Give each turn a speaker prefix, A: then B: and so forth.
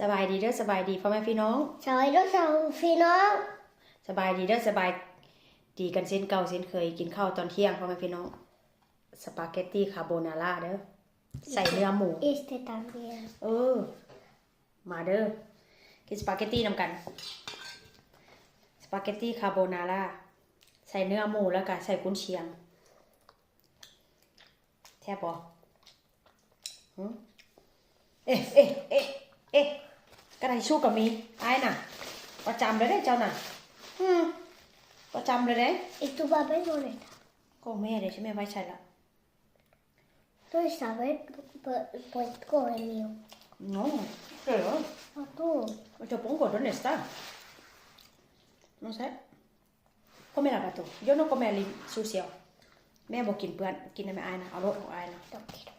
A: สบายดีเด้อสบายดีพ่อแม่พี่น้อง
B: สวัสดีสองพี่น้อง
A: สบายดีเด้อสบายดีกันเส้นเก่าเส้นเคยกินข้าวตอนเที่ยงพ่อแม่พี่น้องสปาเกตตี้คาโบนาร่าเด้อใส่เนื้อหมู
B: este también
A: เออ มาเด้อกินสปาเกตตี้นำกัน สปาเกตตี้คาโบนาร่าใส่เนื้อหมูแล้วก็ใส่กุนเชียง แทบปอหึเอ๊ะเอ๊ะเอ๊ะเอ๊ะ กระไรชูกับมีไอ้ายน่ะ ประจำเลยได้เจ้าน่ะอืมประจำเลยเด้
B: y tu papel dónde está
A: ก็แม่เดี๋ยวใช่ไหมไว้ใช่ละ
B: dónde está a ver pues, pues coge el mío
A: no pero
B: no tú
A: Yo pongo, ¿dónde está? No sé. Come la gato. Yo no come el sucio. แม่บอกกินเปื้อนกินในแม่อายนะเอารถของอายนะ
B: no quiero